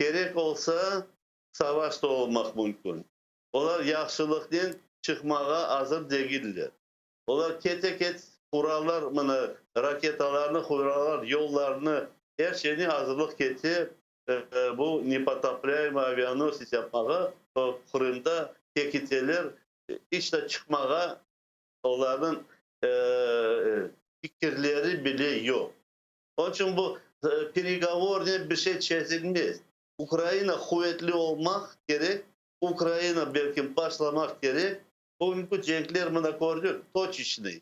gerek olsa savaş da olmak mümkün. Onlar yaxşılıqdan çıxmağa hazır deyildir. Onlar kete-ket kurallar mını, raketalarını, kurallar, yollarını, her şeyini hazırlık keti e, e, bu Nipataplayma avianosis yapmağa o Kırım'da tekiteler işte çıkmağa onların e, e fikirleri bile yok. Onun için bu e, bir şey çözülmez. Ukrayna kuvvetli olmak gerek. Ukrayna belki başlamak gerek. Bugünkü cenkler bana koruyor. Toç işini.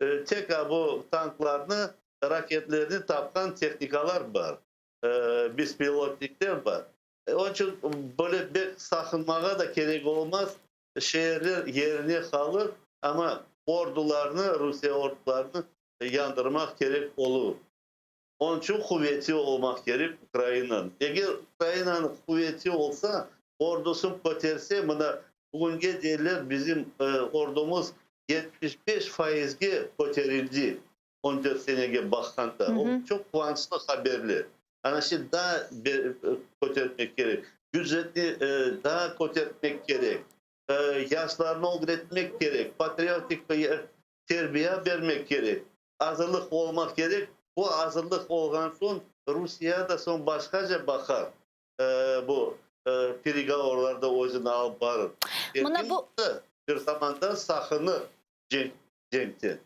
E, tekrar bu tanklarını, raketlerini tapkan teknikalar var. Ee, e, Bispilotlikler var. E, onun için böyle bir sakınmaya da gerek olmaz. Şehirler yerine kalır ama ordularını, Rusya ordularını yandırmak gerek olur. Onun için kuvveti olmak gerek Ukrayna'nın. Eğer Ukrayna'nın kuvveti olsa ordusun koterse buna bugünkü derler bizim e, ordumuz 75 faizge koterildi 14 senege bakanda. Hı hı. O çok kuvvetli haberler. Yani şimdi daha bir, e, kotermek gerek. Ücretli e, daha kotermek gerek. E, yaşlarını öğretmek gerek. Patriotik bir e, terbiye vermek gerek. Hazırlık olmak gerek. Bu hazırlık olgan son Rusya da son başkaca bakar. E, bu e, perigavorlarda özünü alıp barır. Buna bu- bir zamanda sakını cenk, cenkten.